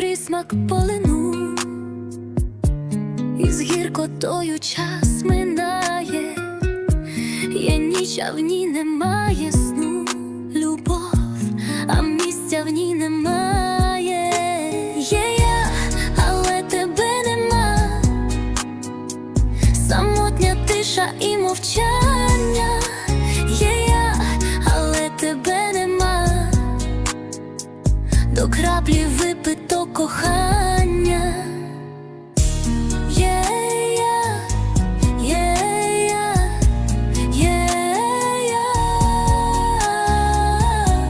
співак полину, і з гіркотою час минає, є ніч, а в ній немає сну, любов, а місця в ній немає. Є я, але тебе нема, самотня до краплі випито кохання.